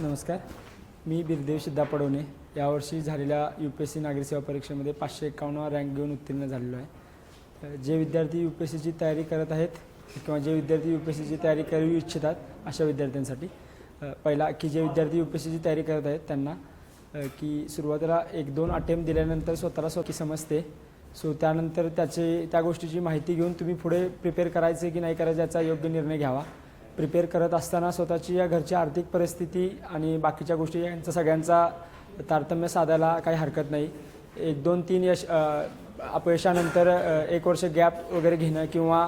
नमस्कार. मी बिरदेव सिद्धा पडवणे. यावर्षी झालेल्या यू पी एस सी नागरी सेवा परीक्षेमध्ये पाचशे एकावन्न रँक घेऊन उत्तीर्ण झालेलो आहे. जे विद्यार्थी यू पी एस सीची तयारी करत आहेत किंवा जे विद्यार्थी यू पी एस सीची तयारी करू इच्छितात अशा विद्यार्थ्यांसाठी पहिला की जे विद्यार्थी यू पी एस सीची तयारी करत आहेत त्यांना की सुरुवातीला एक दोन अटेम्प्ट दिल्यानंतर स्वतःला स्वकी समजते. सो त्यानंतर त्याचे त्या गोष्टीची माहिती घेऊन तुम्ही पुढे प्रिपेअर करायचे की नाही करायचं याचा योग्य निर्णय घ्यावा. प्रिपेअर करत असताना स्वतःची या घरची आर्थिक परिस्थिती आणि बाकीच्या गोष्टी यांचा सगळ्यांचा तारतम्य साधायला काही हरकत नाही. एक दोन तीन यश अपयशानंतर एक वर्ष गॅप वगैरे घेणं किंवा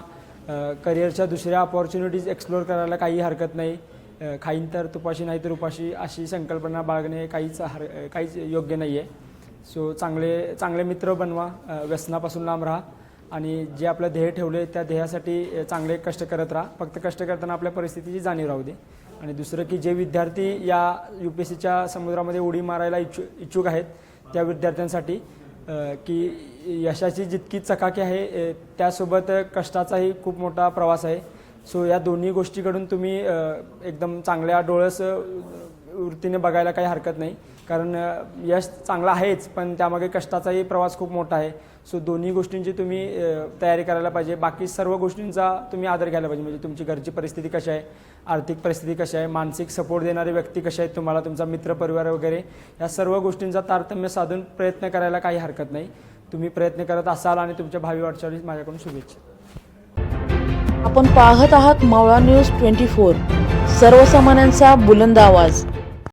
करिअरच्या दुसऱ्या अपॉर्च्युनिटीज एक्सप्लोअर करायला काही हरकत नाही. खाईन तर तुपाशी नाही तर उपाशी अशी संकल्पना बाळगणे काहीच हर काहीच योग्य नाही आहे सो चांगले चांगले मित्र बनवा व्यसनापासून लांब राहा. आणि जे आपलं ध्येय ठेवले त्या ध्येयासाठी चांगले कष्ट करत राहा. फक्त कष्ट करताना आपल्या परिस्थितीची जाणीव राहू दे. आणि दुसरं की जे विद्यार्थी या यू पी एस सीच्या समुद्रामध्ये उडी मारायला इच्छु इच्छुक आहेत त्या विद्यार्थ्यांसाठी की यशाची जितकी चकाकी आहे त्यासोबत कष्टाचाही खूप मोठा प्रवास आहे. सो या दोन्ही गोष्टीकडून तुम्ही एकदम चांगल्या डोळस वृत्तीने बघायला काही हरकत नाही. कारण यश चांगलं आहेच पण त्यामागे कष्टाचाही प्रवास खूप मोठा आहे. सो दोन्ही गोष्टींची तुम्ही तयारी करायला पाहिजे. बाकी सर्व गोष्टींचा तुम्ही आदर घ्यायला पाहिजे. म्हणजे तुमची घरची परिस्थिती कशी आहे आर्थिक परिस्थिती कशी आहे मानसिक सपोर्ट देणारे व्यक्ती कसे आहेत तुम्हाला तुमचा मित्रपरिवार वगैरे या सर्व गोष्टींचा तारतम्य साधून प्रयत्न करायला काही हरकत नाही. तुम्ही प्रयत्न करत असाल आणि तुमच्या भावी वाटचालीस माझ्याकडून शुभेच्छा. आपण पाहत आहात मावळा न्यूज ट्वेंटी फोर. सर्वसामान्यांचा बुलंद आवाज.